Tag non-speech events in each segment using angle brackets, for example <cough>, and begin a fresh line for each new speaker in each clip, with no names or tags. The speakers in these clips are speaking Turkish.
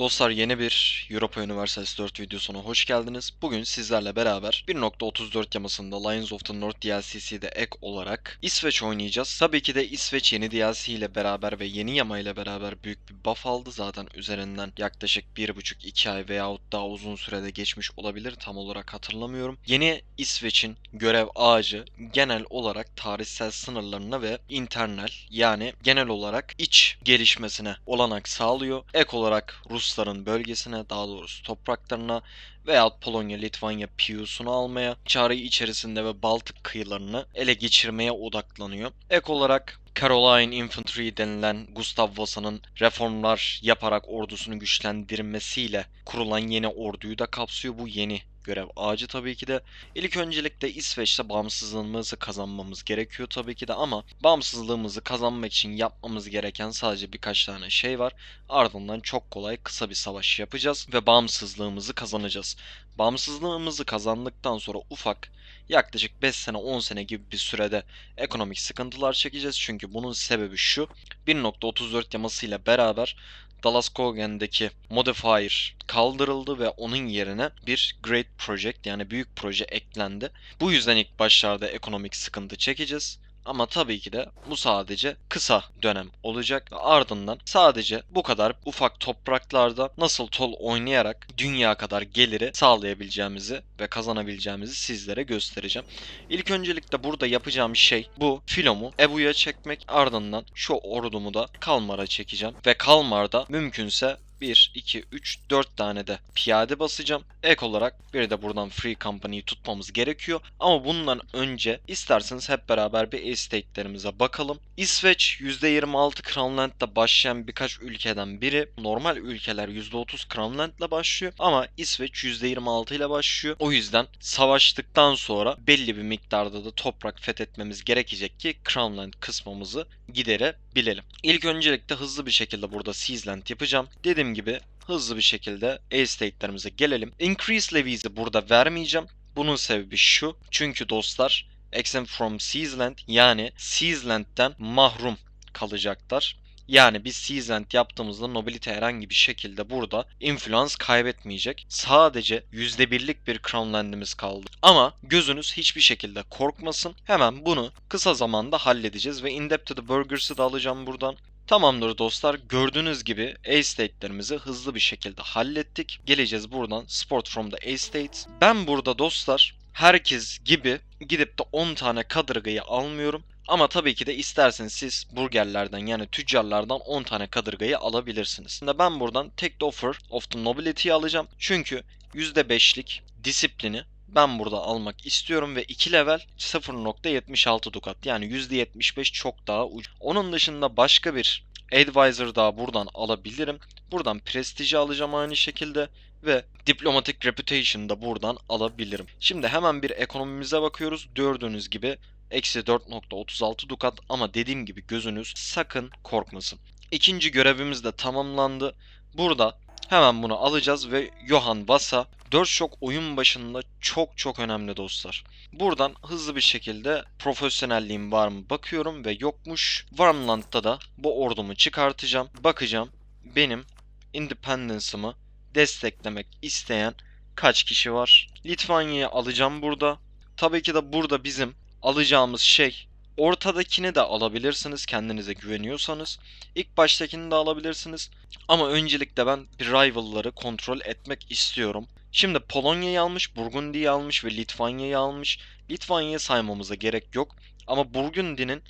Dostlar yeni bir Europa Universalis 4 videosuna hoş geldiniz. Bugün sizlerle beraber 1.34 yamasında Lions of the North DLC'de ek olarak İsveç oynayacağız. Tabii ki de İsveç yeni DLC ile beraber ve yeni yama ile beraber büyük bir buff aldı. Zaten üzerinden yaklaşık 1.5-2 ay veyahut daha uzun sürede geçmiş olabilir. Tam olarak hatırlamıyorum. Yeni İsveç'in görev ağacı genel olarak tarihsel sınırlarına ve internal yani genel olarak iç gelişmesine olanak sağlıyor. Ek olarak Rusların bölgesine daha doğrusu topraklarına veyahut Polonya, Litvanya piyusunu almaya, çağrıyı içerisinde ve Baltık kıyılarını ele geçirmeye odaklanıyor. Ek olarak Caroline Infantry denilen Gustav Vasa'nın reformlar yaparak ordusunu güçlendirmesiyle kurulan yeni orduyu da kapsıyor. Bu yeni görev ağacı tabii ki de. İlk öncelikle İsveç'te bağımsızlığımızı kazanmamız gerekiyor tabii ki de ama bağımsızlığımızı kazanmak için yapmamız gereken sadece birkaç tane şey var. Ardından çok kolay kısa bir savaş yapacağız ve bağımsızlığımızı kazanacağız. Bağımsızlığımızı kazandıktan sonra ufak yaklaşık 5 sene 10 sene gibi bir sürede ekonomik sıkıntılar çekeceğiz. Çünkü bunun sebebi şu 1.34 yamasıyla beraber Dalaskogen'deki modifier kaldırıldı ve onun yerine bir Great Project yani büyük proje eklendi. Bu yüzden ilk başlarda ekonomik sıkıntı çekeceğiz. Ama tabii ki de bu sadece kısa dönem olacak. Ardından sadece bu kadar ufak topraklarda nasıl tol oynayarak dünya kadar geliri sağlayabileceğimizi ve kazanabileceğimizi sizlere göstereceğim. İlk öncelikle burada yapacağım şey bu filomu Ebu'ya çekmek ardından şu ordumu da Kalmar'a çekeceğim. Ve Kalmar'da mümkünse 1, 2, 3, 4 tane de piyade basacağım. Ek olarak bir de buradan Free Company'yi tutmamız gerekiyor. Ama bundan önce isterseniz hep beraber bir estate'lerimize bakalım. İsveç %26 Crownland'la başlayan birkaç ülkeden biri. Normal ülkeler %30 Crownland'la başlıyor ama İsveç %26 ile başlıyor. O yüzden savaştıktan sonra belli bir miktarda da toprak fethetmemiz gerekecek ki Crownland kısmımızı giderebilelim. İlk öncelikle hızlı bir şekilde burada Seasland yapacağım. Dediğim gibi hızlı bir şekilde estate'lerimize gelelim. Increase levies'i burada vermeyeceğim. Bunun sebebi şu. Çünkü dostlar exempt from Seasland yani Seasland'den mahrum kalacaklar. Yani biz Seasland yaptığımızda Nobility herhangi bir şekilde burada influence kaybetmeyecek. Sadece %1'lik bir Crownland'imiz kaldı. Ama gözünüz hiçbir şekilde korkmasın. Hemen bunu kısa zamanda halledeceğiz ve Indebted Burgers'ı da alacağım buradan. Tamamdır dostlar. Gördüğünüz gibi estate'lerimizi hızlı bir şekilde hallettik. Geleceğiz buradan Sport from the Estates. Ben burada dostlar herkes gibi gidip de 10 tane kadırgayı almıyorum. Ama tabii ki de isterseniz siz burgerlerden yani tüccarlardan 10 tane kadırgayı alabilirsiniz. Şimdi ben buradan Take the Offer of the Nobility'yi alacağım. Çünkü %5'lik disiplini ben burada almak istiyorum ve 2 level 0.76 dukat yani %75 çok daha ucuz. Onun dışında başka bir advisor daha buradan alabilirim. Buradan prestiji alacağım aynı şekilde ve diplomatic reputation da buradan alabilirim. Şimdi hemen bir ekonomimize bakıyoruz. Gördüğünüz gibi eksi 4.36 dukat ama dediğim gibi gözünüz sakın korkmasın. İkinci görevimiz de tamamlandı. Burada hemen bunu alacağız ve Johan Vasa 4 şok oyun başında çok çok önemli dostlar. Buradan hızlı bir şekilde profesyonelliğim var mı bakıyorum ve yokmuş. Varmland'da da bu ordumu çıkartacağım. Bakacağım benim independence'ımı desteklemek isteyen kaç kişi var. Litvanya'yı alacağım burada. Tabii ki de burada bizim alacağımız şey ortadakini de alabilirsiniz kendinize güveniyorsanız. İlk baştakini de alabilirsiniz. Ama öncelikle ben bir rival'ları kontrol etmek istiyorum. Şimdi Polonya'yı almış, Burgundy'yi almış ve Litvanya'yı almış. Litvanya'yı saymamıza gerek yok. Ama Burgundy'nin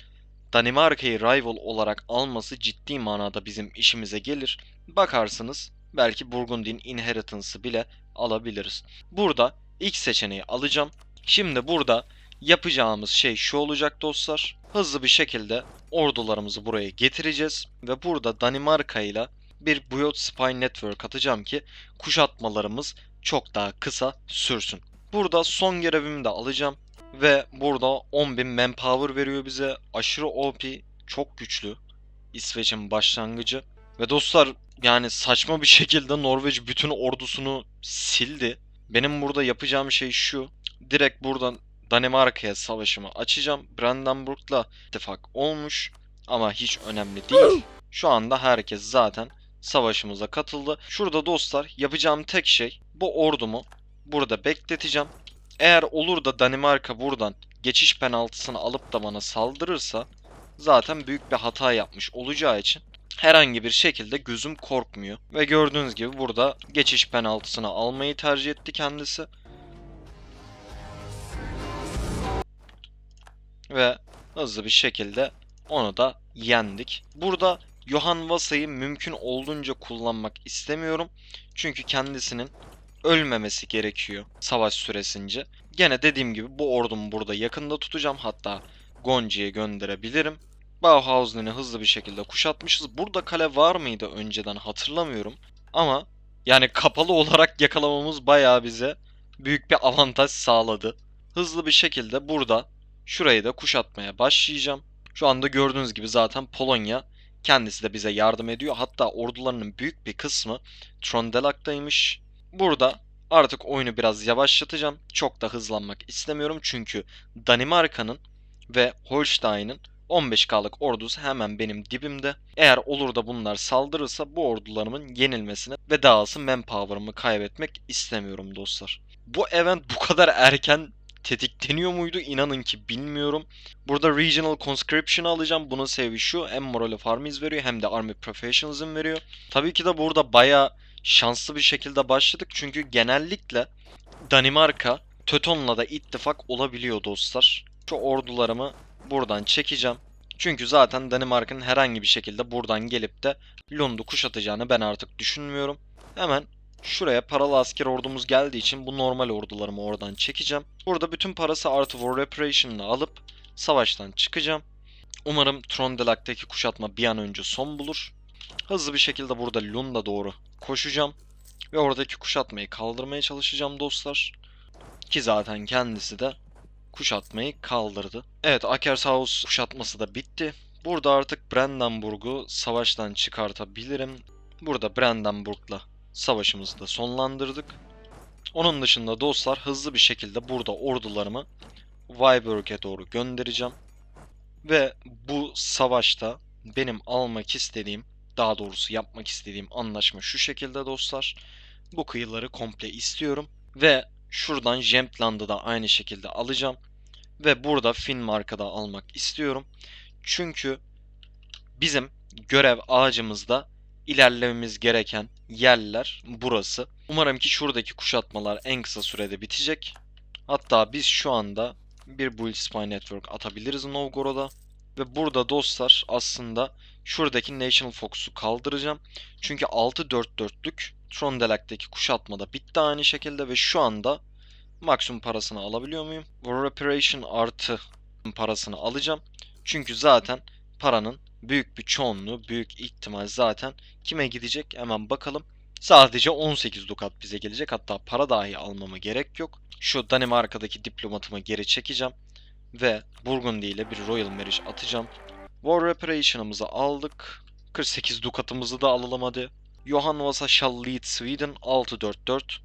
Danimarka'yı rival olarak alması ciddi manada bizim işimize gelir. Bakarsınız belki Burgundy'nin inheritance'ı bile alabiliriz. Burada ilk seçeneği alacağım. Şimdi burada yapacağımız şey şu olacak dostlar. Hızlı bir şekilde ordularımızı buraya getireceğiz ve burada Danimarka ile bir Build Spy Network atacağım ki kuşatmalarımız çok daha kısa sürsün. Burada son görevimi de alacağım ve burada 10.000 manpower veriyor bize. Aşırı OP, çok güçlü. İsveç'in başlangıcı. Ve dostlar yani saçma bir şekilde Norveç bütün ordusunu sildi. Benim burada yapacağım şey şu. Direkt buradan Danimarka'ya savaşımı açacağım. Brandenburg'la ittifak olmuş ama hiç önemli değil. Şu anda herkes zaten savaşımıza katıldı. Şurada dostlar yapacağım tek şey bu ordumu burada bekleteceğim. Eğer olur da Danimarka buradan geçiş penaltısını alıp da bana saldırırsa zaten büyük bir hata yapmış olacağı için herhangi bir şekilde gözüm korkmuyor. Ve gördüğünüz gibi burada geçiş penaltısını almayı tercih etti kendisi. Ve hızlı bir şekilde onu da yendik. Burada Johan Vasa'yı mümkün olduğunca kullanmak istemiyorum. Çünkü kendisinin ölmemesi gerekiyor savaş süresince. Gene dediğim gibi bu ordumu burada yakında tutacağım. Hatta Gonji'ye gönderebilirim. Bauhausen'i hızlı bir şekilde kuşatmışız. Burada kale var mıydı önceden hatırlamıyorum. Ama yani kapalı olarak yakalamamız bayağı bize büyük bir avantaj sağladı. Hızlı bir şekilde burada şurayı da kuşatmaya başlayacağım. Şu anda gördüğünüz gibi zaten Polonya kendisi de bize yardım ediyor. Hatta ordularının büyük bir kısmı Trondelak'taymış. Burada artık oyunu biraz yavaşlatacağım. Çok da hızlanmak istemiyorum çünkü Danimarka'nın ve Holstein'in 15K'lık ordusu hemen benim dibimde. Eğer olur da bunlar saldırırsa bu ordularımın yenilmesine ve dahası manpower'ımı kaybetmek istemiyorum dostlar. Bu event bu kadar erken tetikleniyor muydu inanın ki bilmiyorum. Burada Regional Conscription alacağım. Bunun sebebi şu hem Moral of Armies veriyor hem de Army Professionalism veriyor. Tabii ki de burada bayağı şanslı bir şekilde başladık. Çünkü genellikle Danimarka Teuton'la da ittifak olabiliyor dostlar. Şu ordularımı buradan çekeceğim. Çünkü zaten Danimarka'nın herhangi bir şekilde buradan gelip de Lund'u kuşatacağını ben artık düşünmüyorum. Hemen şuraya paralı asker ordumuz geldiği için bu normal ordularımı oradan çekeceğim. Burada bütün parası artı War Reparation'ını alıp savaştan çıkacağım. Umarım Trondelak'taki kuşatma bir an önce son bulur. Hızlı bir şekilde burada Lund'a doğru koşacağım. Ve oradaki kuşatmayı kaldırmaya çalışacağım dostlar. Ki zaten kendisi de kuşatmayı kaldırdı. Evet Akershaus kuşatması da bitti. Burada artık Brandenburg'u savaştan çıkartabilirim. Burada Brandenburg'la savaşımızı da sonlandırdık. Onun dışında dostlar hızlı bir şekilde burada ordularımı Weiburg'e doğru göndereceğim. Ve bu savaşta benim almak istediğim, daha doğrusu yapmak istediğim anlaşma şu şekilde dostlar. Bu kıyıları komple istiyorum ve şuradan Jemtland'ı da aynı şekilde alacağım. Ve burada Finnmark'ı da almak istiyorum. Çünkü bizim görev ağacımızda ilerlememiz gereken yerler burası. Umarım ki şuradaki kuşatmalar en kısa sürede bitecek. Hatta biz şu anda bir Build Spy Network atabiliriz Novgorod'a. Ve burada dostlar aslında şuradaki National Fox'u kaldıracağım. Çünkü 6-4-4'lük Trondelak'taki kuşatma da bitti aynı şekilde ve şu anda maksimum parasını alabiliyor muyum? War Reparation artı parasını alacağım. Çünkü zaten paranın büyük bir çoğunluğu, büyük ihtimal zaten kime gidecek hemen bakalım. Sadece 18 dukat bize gelecek. Hatta para dahi almama gerek yok. Şu Danimarka'daki diplomatımı geri çekeceğim. Ve Burgundy ile bir Royal Marriage atacağım. War Reparation'ımızı aldık. 48 dukatımızı da alalım hadi. Johan Vasa shall lead Sweden 644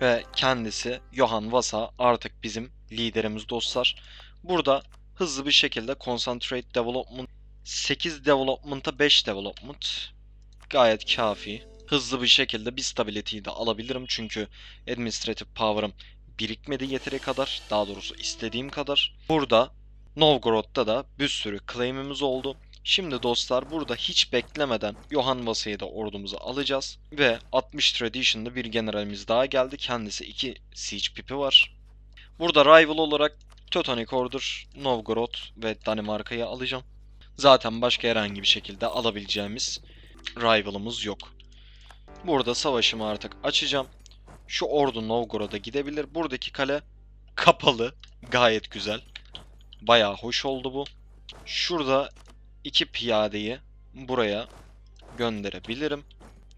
ve kendisi Johan Vasa artık bizim liderimiz dostlar. Burada hızlı bir şekilde Concentrate Development 8 Development'a 5 Development gayet kafi. Hızlı bir şekilde bir stability'yi de alabilirim çünkü Administrative Power'ım birikmedi yeteri kadar. Daha doğrusu istediğim kadar. Burada Novgorod'da da bir sürü claim'imiz oldu. Şimdi dostlar burada hiç beklemeden Johan Vasa'yı da ordumuza alacağız. Ve 60 Tradition'da bir generalimiz daha geldi. Kendisi 2 Siege pipi var. Burada rival olarak Teutonic Order, Novgorod ve Danimarka'yı alacağım. Zaten başka herhangi bir şekilde alabileceğimiz rival'ımız yok. Burada savaşımı artık açacağım. Şu ordu Novgorod'a gidebilir. Buradaki kale kapalı. Gayet güzel. Bayağı hoş oldu bu. Şurada iki piyadeyi buraya gönderebilirim.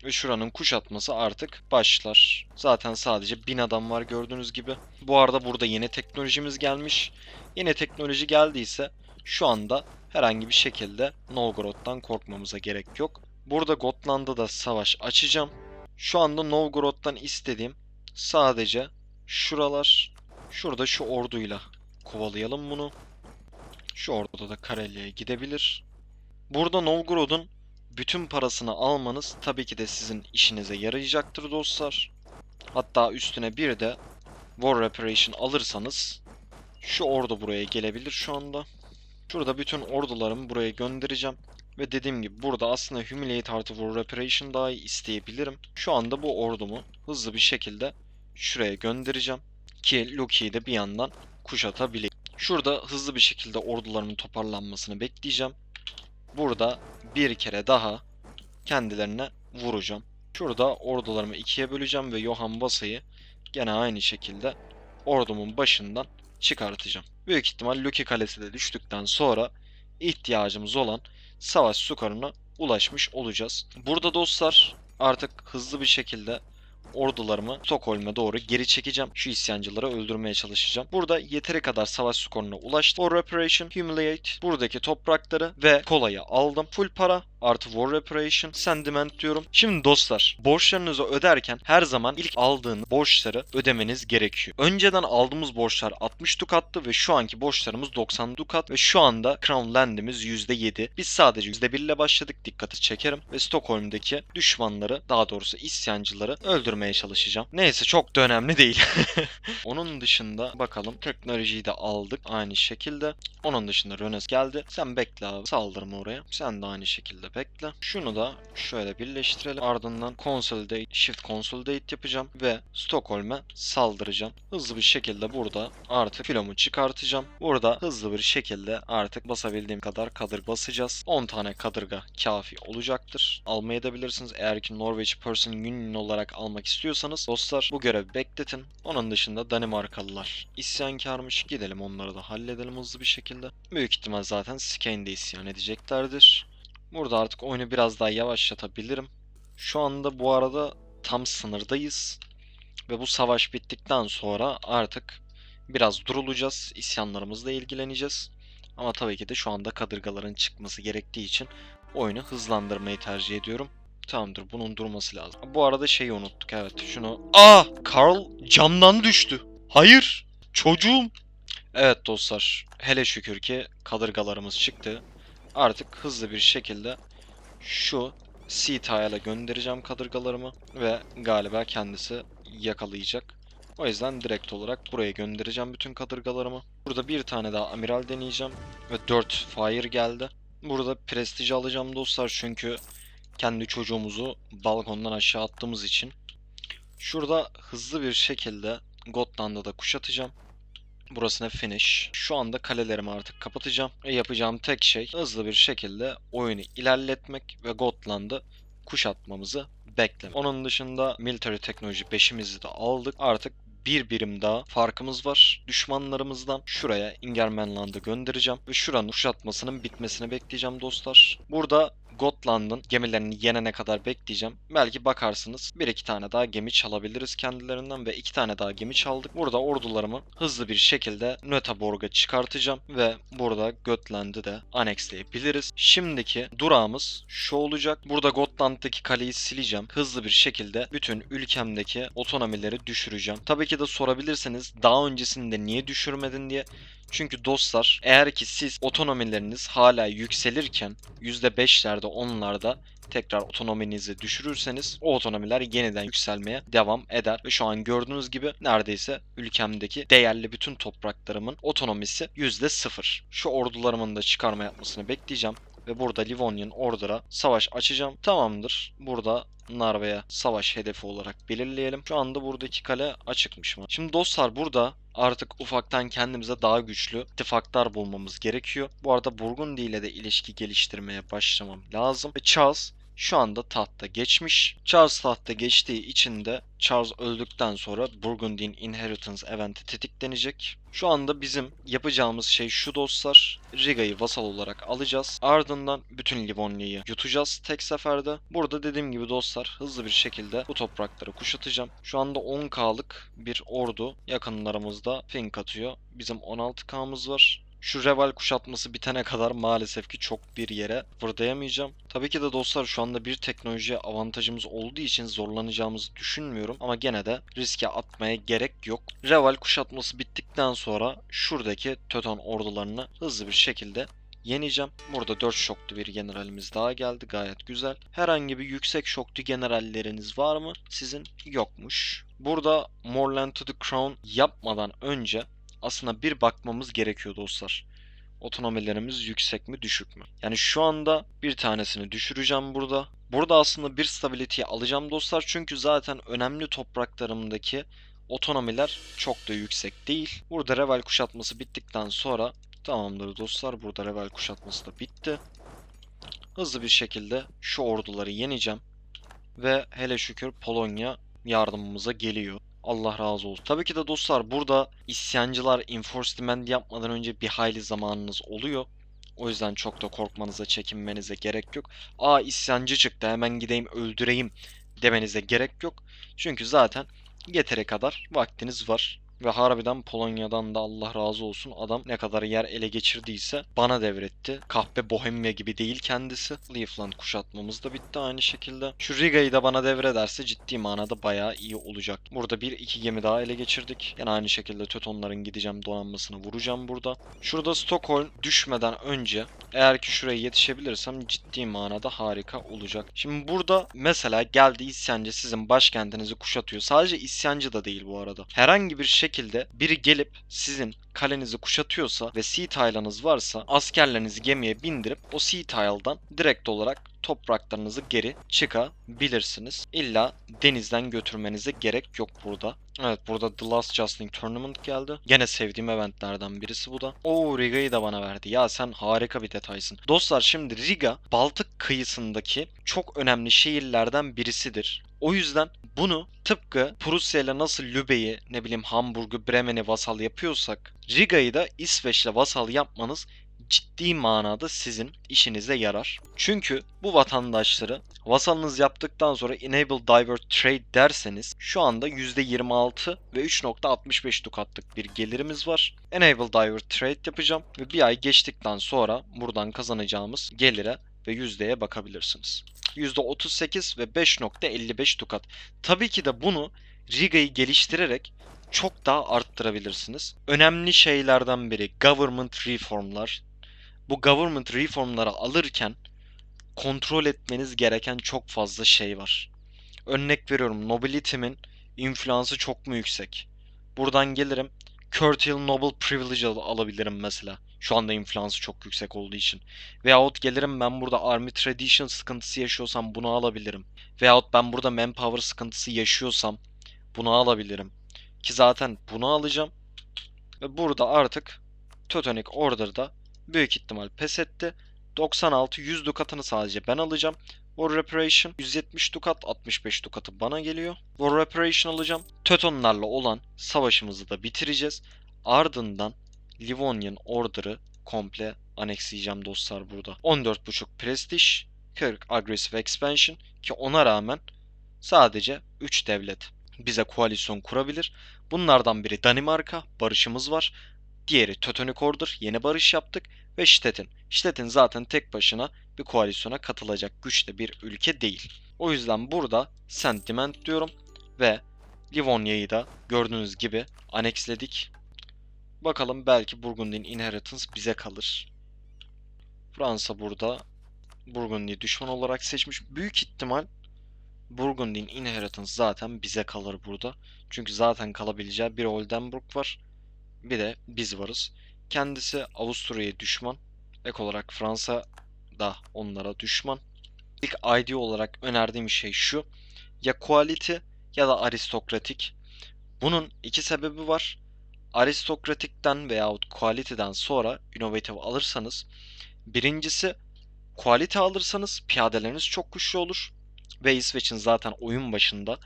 Ve şuranın kuşatması artık başlar. Zaten sadece bin adam var gördüğünüz gibi. Bu arada burada yeni teknolojimiz gelmiş. Yeni teknoloji geldiyse şu anda herhangi bir şekilde Novgorod'dan korkmamıza gerek yok. Burada Gotland'da da savaş açacağım. Şu anda Novgorod'dan istediğim sadece şuralar. Şurada şu orduyla kovalayalım bunu. Şu orduda da Karelya'ya gidebilir. Burada Novgorod'un bütün parasını almanız tabii ki de sizin işinize yarayacaktır dostlar. Hatta üstüne bir de War Reparation alırsanız şu ordu buraya gelebilir şu anda. Şurada bütün ordularımı buraya göndereceğim. Ve dediğim gibi burada aslında Humiliate artı War Reparation dahi isteyebilirim. Şu anda bu ordumu hızlı bir şekilde şuraya göndereceğim. Ki Loki'yi de bir yandan kuşatabileyim. Şurada hızlı bir şekilde ordularımın toparlanmasını bekleyeceğim. Burada bir kere daha kendilerine vuracağım. Şurada ordularımı ikiye böleceğim ve Johann Basa'yı gene aynı şekilde ordumun başından çıkartacağım. Büyük ihtimal Loki Kalesi de düştükten sonra ihtiyacımız olan savaş sukarına ulaşmış olacağız. Burada dostlar artık hızlı bir şekilde ordularımı Stockholm'e doğru geri çekeceğim. Şu isyancıları öldürmeye çalışacağım. Burada yeteri kadar savaş skoruna ulaştım. For Reparation, Humiliate, buradaki toprakları ve kolayı aldım. Full para artı War Reparation, Sentiment diyorum. Şimdi dostlar borçlarınızı öderken her zaman ilk aldığın borçları ödemeniz gerekiyor. Önceden aldığımız borçlar 60 dukattı ve şu anki borçlarımız 90 dukat ve şu anda Crown Land'imiz %7. Biz sadece %1 ile başladık dikkati çekerim ve Stockholm'daki düşmanları daha doğrusu isyancıları öldürmeye çalışacağım. Neyse çok da önemli değil. <laughs> Onun dışında bakalım teknolojiyi de aldık aynı şekilde. Onun dışında Rönes geldi. Sen bekle abi saldırma oraya. Sen de aynı şekilde bekle. Şunu da şöyle birleştirelim. Ardından Consolidate, Shift Consolidate yapacağım ve Stockholm'e saldıracağım. Hızlı bir şekilde burada artık filomu çıkartacağım. Burada hızlı bir şekilde artık basabildiğim kadar kadır basacağız. 10 tane kadırga kafi olacaktır. Almayı da bilirsiniz. Eğer ki Norwich Person Union olarak almak istiyorsanız dostlar bu görevi bekletin. Onun dışında Danimarkalılar isyankarmış. Gidelim onları da halledelim hızlı bir şekilde. Büyük ihtimal zaten Skane'de isyan edeceklerdir. Burada artık oyunu biraz daha yavaşlatabilirim. Şu anda bu arada tam sınırdayız. Ve bu savaş bittikten sonra artık biraz durulacağız. İsyanlarımızla ilgileneceğiz. Ama tabii ki de şu anda kadırgaların çıkması gerektiği için oyunu hızlandırmayı tercih ediyorum. Tamamdır bunun durması lazım. Bu arada şeyi unuttuk evet şunu. Aa! Carl camdan düştü. Hayır! Çocuğum! Evet dostlar hele şükür ki kadırgalarımız çıktı. Artık hızlı bir şekilde şu Sea Tile'a göndereceğim kadırgalarımı ve galiba kendisi yakalayacak. O yüzden direkt olarak buraya göndereceğim bütün kadırgalarımı. Burada bir tane daha amiral deneyeceğim ve 4 fire geldi. Burada prestij alacağım dostlar çünkü kendi çocuğumuzu balkondan aşağı attığımız için. Şurada hızlı bir şekilde Gotland'ı da kuşatacağım. Burasına finish. Şu anda kalelerimi artık kapatacağım. Ve yapacağım tek şey hızlı bir şekilde oyunu ilerletmek ve Gotland'ı kuşatmamızı beklemek. Onun dışında Military Technology 5'imizi de aldık. Artık bir birim daha farkımız var düşmanlarımızdan. Şuraya Ingermanland'ı göndereceğim ve şuranın kuşatmasının bitmesini bekleyeceğim dostlar. Burada Gotland'ın gemilerini yenene kadar bekleyeceğim. Belki bakarsınız bir iki tane daha gemi çalabiliriz kendilerinden ve iki tane daha gemi çaldık. Burada ordularımı hızlı bir şekilde Nöteborg'a çıkartacağım ve burada Gotland'ı da annexleyebiliriz. Şimdiki durağımız şu olacak. Burada Gotland'daki kaleyi sileceğim. Hızlı bir şekilde bütün ülkemdeki otonomileri düşüreceğim. Tabii ki de sorabilirsiniz daha öncesinde niye düşürmedin diye. Çünkü dostlar eğer ki siz otonomileriniz hala yükselirken %5'lerde 10'larda tekrar otonominizi düşürürseniz o otonomiler yeniden yükselmeye devam eder. Ve şu an gördüğünüz gibi neredeyse ülkemdeki değerli bütün topraklarımın otonomisi %0. Şu ordularımın da çıkarma yapmasını bekleyeceğim ve burada Livonian Order'a savaş açacağım. Tamamdır. Burada Narva'ya savaş hedefi olarak belirleyelim. Şu anda buradaki kale açıkmış mı? Şimdi dostlar burada artık ufaktan kendimize daha güçlü ittifaklar bulmamız gerekiyor. Bu arada Burgundy ile de ilişki geliştirmeye başlamam lazım. Ve Charles şu anda tahta geçmiş. Charles tahta geçtiği için de Charles öldükten sonra Burgundy'nin Inheritance eventi tetiklenecek. Şu anda bizim yapacağımız şey şu dostlar. Riga'yı vasal olarak alacağız. Ardından bütün Livonya'yı yutacağız tek seferde. Burada dediğim gibi dostlar hızlı bir şekilde bu toprakları kuşatacağım. Şu anda 10k'lık bir ordu yakınlarımızda fink atıyor. Bizim 16k'mız var. Şu Reval kuşatması bitene kadar maalesef ki çok bir yere vırdayamayacağım. Tabii ki de dostlar şu anda bir teknolojiye avantajımız olduğu için zorlanacağımızı düşünmüyorum. Ama gene de riske atmaya gerek yok. Reval kuşatması bittikten sonra şuradaki Töton ordularını hızlı bir şekilde yeneceğim. Burada 4 şoklu bir generalimiz daha geldi. Gayet güzel. Herhangi bir yüksek şoklu generalleriniz var mı? Sizin yokmuş. Burada Morland to the Crown yapmadan önce aslında bir bakmamız gerekiyor dostlar. Otonomilerimiz yüksek mi düşük mü? Yani şu anda bir tanesini düşüreceğim burada. Burada aslında bir stability'yi alacağım dostlar. Çünkü zaten önemli topraklarımdaki otonomiler çok da yüksek değil. Burada Revel kuşatması bittikten sonra tamamdır dostlar. Burada Revel kuşatması da bitti. Hızlı bir şekilde şu orduları yeneceğim. Ve hele şükür Polonya yardımımıza geliyor. Allah razı olsun. Tabii ki de dostlar burada isyancılar enforced yapmadan önce bir hayli zamanınız oluyor. O yüzden çok da korkmanıza, çekinmenize gerek yok. Aa isyancı çıktı hemen gideyim öldüreyim demenize gerek yok. Çünkü zaten yetere kadar vaktiniz var. Ve harbiden Polonya'dan da Allah razı olsun adam ne kadar yer ele geçirdiyse bana devretti. Kahpe Bohemia gibi değil kendisi. Livland kuşatmamız da bitti aynı şekilde. Şu Riga'yı da bana devrederse ciddi manada bayağı iyi olacak. Burada bir iki gemi daha ele geçirdik. Yine aynı şekilde Teutonların gideceğim donanmasını vuracağım burada. Şurada Stockholm düşmeden önce eğer ki şuraya yetişebilirsem ciddi manada harika olacak. Şimdi burada mesela geldi isyancı sizin başkentinizi kuşatıyor. Sadece isyancı da değil bu arada. Herhangi bir şekilde biri gelip sizin kalenizi kuşatıyorsa ve sea tile'ınız varsa askerlerinizi gemiye bindirip o sea tile'dan direkt olarak topraklarınızı geri çıkabilirsiniz. İlla denizden götürmenize gerek yok burada. Evet burada The Last Justing Tournament geldi. Gene sevdiğim eventlerden birisi bu da. Oo Riga'yı da bana verdi. Ya sen harika bir detaysın. Dostlar şimdi Riga Baltık kıyısındaki çok önemli şehirlerden birisidir. O yüzden bunu tıpkı Prusya ile nasıl Lübeck'i, ne bileyim Hamburg'u, Bremen'i vasal yapıyorsak Riga'yı da İsveç'le vasal yapmanız ciddi manada sizin işinize yarar. Çünkü bu vatandaşları vasalınız yaptıktan sonra Enable Divert Trade derseniz şu anda %26 ve 3.65 dukatlık bir gelirimiz var. Enable Divert Trade yapacağım ve bir ay geçtikten sonra buradan kazanacağımız gelire ve yüzdeye bakabilirsiniz. %38 ve 5.55 dukat. Tabii ki de bunu Riga'yı geliştirerek çok daha arttırabilirsiniz. Önemli şeylerden biri government reformlar. Bu government reformları alırken kontrol etmeniz gereken çok fazla şey var. Örnek veriyorum nobility'min influence'ı çok mu yüksek? Buradan gelirim Curtail Noble Privilege al- alabilirim mesela. Şu anda influence'ı çok yüksek olduğu için. Veyahut gelirim ben burada Army Tradition sıkıntısı yaşıyorsam bunu alabilirim. Veyahut ben burada Manpower sıkıntısı yaşıyorsam bunu alabilirim. Ki zaten bunu alacağım. Ve burada artık Teutonic Order'da büyük ihtimal pes etti. 96-100 dukatını sadece ben alacağım. War Reparation 170 dukat 65 dukatı bana geliyor. War Reparation alacağım. Teutonlarla olan savaşımızı da bitireceğiz. Ardından Livonian Order'ı komple aneksleyeceğim dostlar burada. 14.5 Prestige, 40 Aggressive Expansion ki ona rağmen sadece 3 devlet bize koalisyon kurabilir. Bunlardan biri Danimarka, barışımız var. Diğeri Teutonic Order, yeni barış yaptık ve Stettin. Stettin zaten tek başına bir koalisyona katılacak güçte bir ülke değil. O yüzden burada sentiment diyorum ve Livonya'yı da gördüğünüz gibi aneksledik. Bakalım belki Burgundy'nin inheritance bize kalır. Fransa burada Burgundy'yi düşman olarak seçmiş. Büyük ihtimal Burgundy'nin inheritance zaten bize kalır burada. Çünkü zaten kalabileceği bir Oldenburg var. Bir de biz varız. Kendisi Avusturya'ya düşman. Ek olarak Fransa da onlara düşman. İlk ID olarak önerdiğim şey şu. Ya quality ya da aristokratik. Bunun iki sebebi var. Aristokratikten veyahut quality'den sonra innovative alırsanız birincisi quality alırsanız piyadeleriniz çok güçlü olur. Ve İsveç'in zaten oyun başında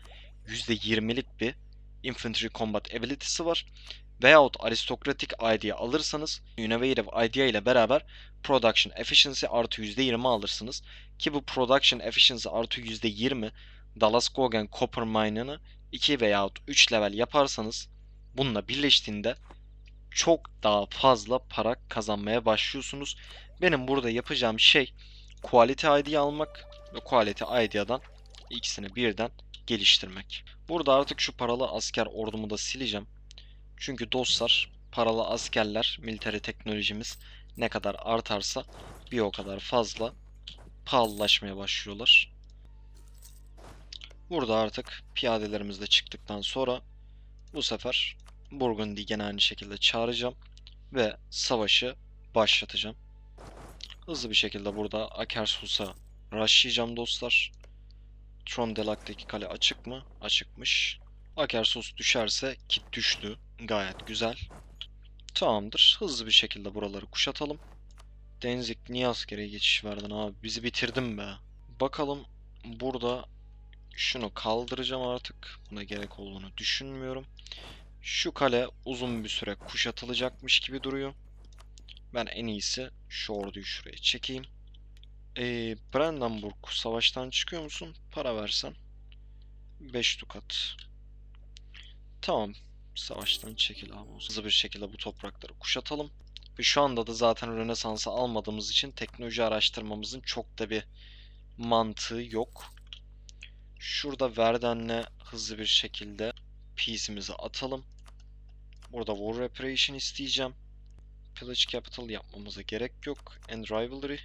%20'lik bir infantry combat ability'si var. Veyahut aristokratik ID'yi alırsanız Innovative idea ile beraber Production Efficiency artı %20 alırsınız. Ki bu Production Efficiency artı %20 Dallas Gogen Copper Mine'ını 2 veyahut 3 level yaparsanız bununla birleştiğinde çok daha fazla para kazanmaya başlıyorsunuz. Benim burada yapacağım şey Quality ID'yi almak ve Quality ID'den ikisini birden geliştirmek. Burada artık şu paralı asker ordumu da sileceğim. Çünkü dostlar paralı askerler military teknolojimiz ne kadar artarsa bir o kadar fazla pahalılaşmaya başlıyorlar. Burada artık piyadelerimiz de çıktıktan sonra bu sefer Burgundy'yi gene aynı şekilde çağıracağım ve savaşı başlatacağım. Hızlı bir şekilde burada Akershus'a rushlayacağım dostlar. Trondelak'taki kale açık mı? Açıkmış. Akershus düşerse ki düştü. Gayet güzel. Tamamdır. Hızlı bir şekilde buraları kuşatalım. Denzik niye askere geçiş verdin abi? Bizi bitirdin be. Bakalım burada şunu kaldıracağım artık. Buna gerek olduğunu düşünmüyorum. Şu kale uzun bir süre kuşatılacakmış gibi duruyor. Ben en iyisi şu orduyu şuraya çekeyim. Ee, Brandenburg savaştan çıkıyor musun? Para versen. 5 dukat. Tamam. Savaştan çekil abi. Hızlı bir şekilde bu toprakları kuşatalım. Ve şu anda da zaten Rönesans'ı almadığımız için teknoloji araştırmamızın çok da bir mantığı yok. Şurada Verden'le hızlı bir şekilde piece'imizi atalım. Burada War Reparation isteyeceğim. Pillage Capital yapmamıza gerek yok. And Rivalry.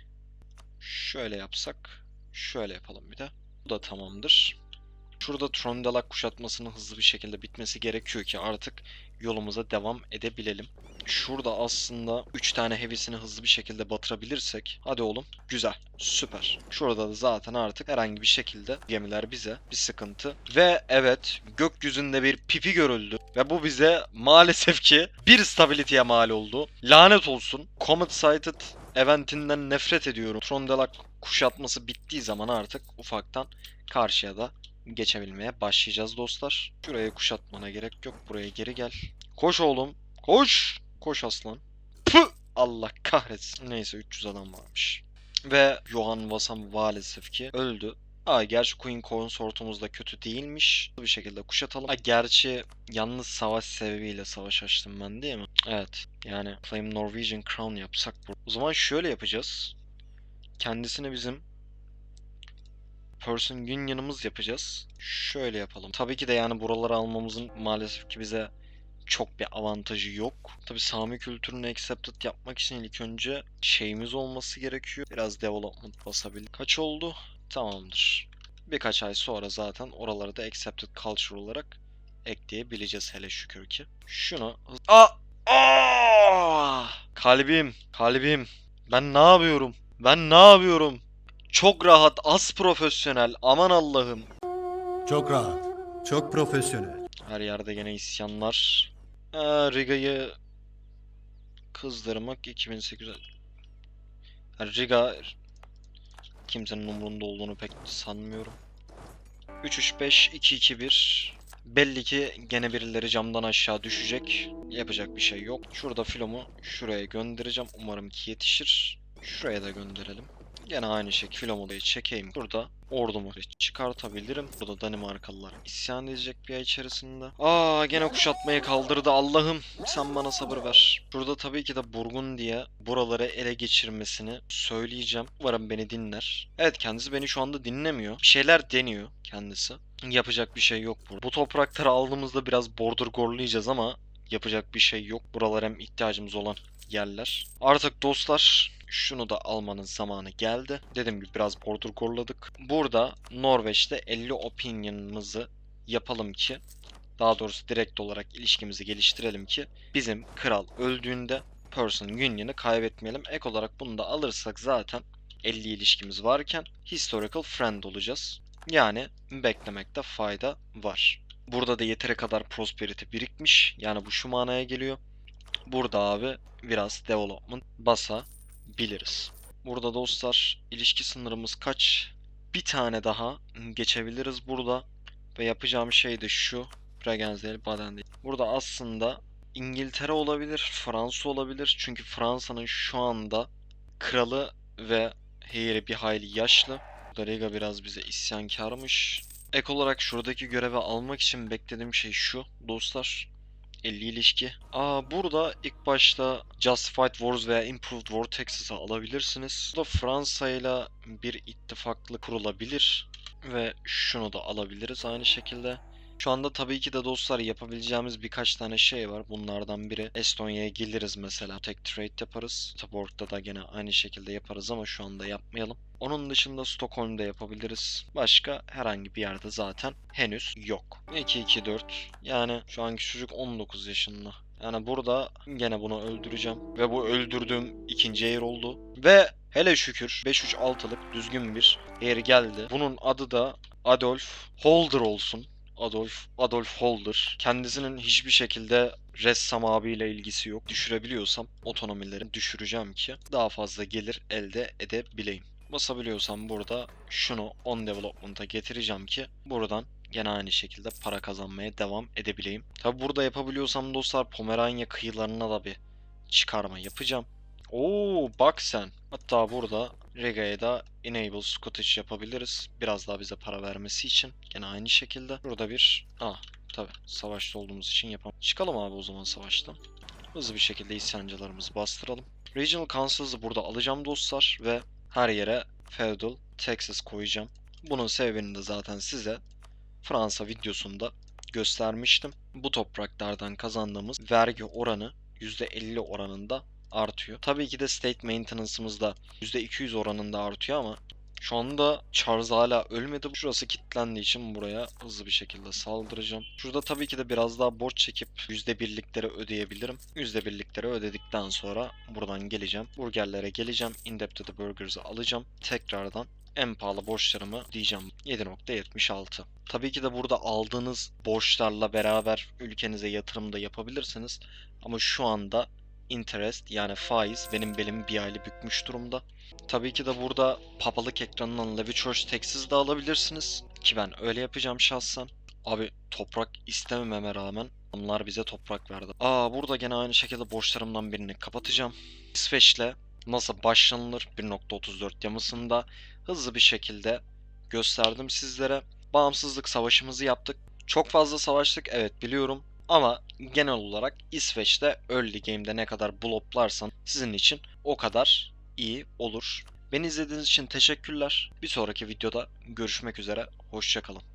Şöyle yapsak. Şöyle yapalım bir de. Bu da tamamdır. Şurada Trondelak kuşatmasının hızlı bir şekilde bitmesi gerekiyor ki artık yolumuza devam edebilelim. Şurada aslında 3 tane heavy'sini hızlı bir şekilde batırabilirsek. Hadi oğlum. Güzel. Süper. Şurada da zaten artık herhangi bir şekilde gemiler bize bir sıkıntı. Ve evet gökyüzünde bir pipi görüldü. Ve bu bize maalesef ki bir stability'ye mal oldu. Lanet olsun. Comet Sighted eventinden nefret ediyorum. Trondelak kuşatması bittiği zaman artık ufaktan karşıya da geçebilmeye başlayacağız dostlar. Şuraya kuşatmana gerek yok. Buraya geri gel. Koş oğlum. Koş. Koş aslan. Püh! Allah kahretsin. Neyse 300 adam varmış. Ve Johan Vasan maalesef ki öldü. Aa, gerçi Queen Consort'umuz da kötü değilmiş. Bir şekilde kuşatalım. Aa, gerçi yalnız savaş sebebiyle savaş açtım ben değil mi? Evet. Yani Flame Norwegian Crown yapsak bu. O zaman şöyle yapacağız. Kendisini bizim Person Union'ımız yapacağız. Şöyle yapalım. Tabii ki de yani buraları almamızın maalesef ki bize çok bir avantajı yok. Tabii Sami kültürünü accepted yapmak için ilk önce şeyimiz olması gerekiyor. Biraz development basabilir. Kaç oldu? Tamamdır. Birkaç ay sonra zaten oraları da accepted culture olarak ekleyebileceğiz hele şükür ki. Şunu... Aa! Aa! Kalbim, kalbim. Ben ne yapıyorum? Ben ne yapıyorum? Çok rahat, az profesyonel. Aman Allah'ım.
Çok rahat. Çok profesyonel.
Her yerde gene isyanlar. Aa, Riga'yı kızdırmak 2008 Yani Riga kimsenin umurunda olduğunu pek sanmıyorum. 3-3-5-2-2-1 Belli ki gene birileri camdan aşağı düşecek. Yapacak bir şey yok. Şurada filomu şuraya göndereceğim. Umarım ki yetişir. Şuraya da gönderelim. Gene aynı şekilde filomu çekeyim. Burada ordumu çıkartabilirim. Burada Danimarkalılar isyan edecek bir ay içerisinde. Aa gene kuşatmayı kaldırdı Allah'ım. Sen bana sabır ver. Burada tabii ki de Burgundy'ye buraları ele geçirmesini söyleyeceğim. Umarım beni dinler. Evet kendisi beni şu anda dinlemiyor. Bir şeyler deniyor kendisi. Yapacak bir şey yok burada. Bu toprakları aldığımızda biraz border gorlayacağız ama yapacak bir şey yok. Buralar hem ihtiyacımız olan yerler. Artık dostlar şunu da almanın zamanı geldi. Dediğim gibi biraz border gorladık. Burada Norveç'te 50 opinion'ımızı yapalım ki daha doğrusu direkt olarak ilişkimizi geliştirelim ki bizim kral öldüğünde Person Union'ı kaybetmeyelim. Ek olarak bunu da alırsak zaten 50 ilişkimiz varken Historical Friend olacağız. Yani beklemekte fayda var. Burada da yeteri kadar prosperity birikmiş. Yani bu şu manaya geliyor. Burada abi biraz development basabiliriz. Burada dostlar ilişki sınırımız kaç? Bir tane daha geçebiliriz burada. Ve yapacağım şey de şu. Bregenz değil, Baden değil. Burada aslında İngiltere olabilir, Fransa olabilir. Çünkü Fransa'nın şu anda kralı ve heyri bir hayli yaşlı. Dariga biraz bize isyankarmış. Ek olarak şuradaki görevi almak için beklediğim şey şu dostlar. 50 ilişki. Aa burada ilk başta Justified Wars veya Improved War Texas'ı alabilirsiniz. Burada Fransa ile bir ittifaklı kurulabilir. Ve şunu da alabiliriz aynı şekilde. Şu anda tabii ki de dostlar yapabileceğimiz birkaç tane şey var. Bunlardan biri Estonya'ya geliriz mesela. Tek trade yaparız. Taborg'da da gene aynı şekilde yaparız ama şu anda yapmayalım. Onun dışında Stockholm'da yapabiliriz. Başka herhangi bir yerde zaten henüz yok. 2-2-4 yani şu anki çocuk 19 yaşında. Yani burada gene bunu öldüreceğim. Ve bu öldürdüğüm ikinci air oldu. Ve hele şükür 5-3-6'lık düzgün bir air geldi. Bunun adı da Adolf Holder olsun. Adolf Adolf Holder. Kendisinin hiçbir şekilde ressam abiyle ilgisi yok. Düşürebiliyorsam otonomileri düşüreceğim ki daha fazla gelir elde edebileyim. Basabiliyorsam burada şunu on development'a getireceğim ki buradan gene aynı şekilde para kazanmaya devam edebileyim. Tabi burada yapabiliyorsam dostlar Pomeranya kıyılarına da bir çıkarma yapacağım. Oo bak sen. Hatta burada Riga'ya da Enable Scottish yapabiliriz. Biraz daha bize para vermesi için. Gene aynı şekilde. Burada bir... Ah tabi savaşta olduğumuz için yapalım. Çıkalım abi o zaman savaştan. Hızlı bir şekilde isyancılarımızı bastıralım. Regional Councils'ı burada alacağım dostlar ve her yere Feudal Texas koyacağım. Bunun sebebini de zaten size Fransa videosunda göstermiştim. Bu topraklardan kazandığımız vergi oranı %50 oranında artıyor. Tabii ki de state maintenance'ımız da %200 oranında artıyor ama şu anda Charles hala ölmedi. Şurası kilitlendiği için buraya hızlı bir şekilde saldıracağım. Şurada tabii ki de biraz daha borç çekip %1'likleri ödeyebilirim. %1'likleri ödedikten sonra buradan geleceğim. Burgerlere geleceğim. Indebted Burgers'ı alacağım. Tekrardan en pahalı borçlarımı diyeceğim 7.76. Tabii ki de burada aldığınız borçlarla beraber ülkenize yatırım da yapabilirsiniz. Ama şu anda interest yani faiz benim belimi bir aylı bükmüş durumda. Tabii ki de burada papalık ekranından Levy Church Taxes de alabilirsiniz. Ki ben öyle yapacağım şahsen. Abi toprak istemememe rağmen onlar bize toprak verdi. Aa burada gene aynı şekilde borçlarımdan birini kapatacağım. İsveç'le nasıl başlanılır 1.34 yamasında hızlı bir şekilde gösterdim sizlere. Bağımsızlık savaşımızı yaptık. Çok fazla savaştık evet biliyorum. Ama genel olarak İsveç'te early game'de ne kadar bloplarsan sizin için o kadar iyi olur. Beni izlediğiniz için teşekkürler. Bir sonraki videoda görüşmek üzere. Hoşçakalın.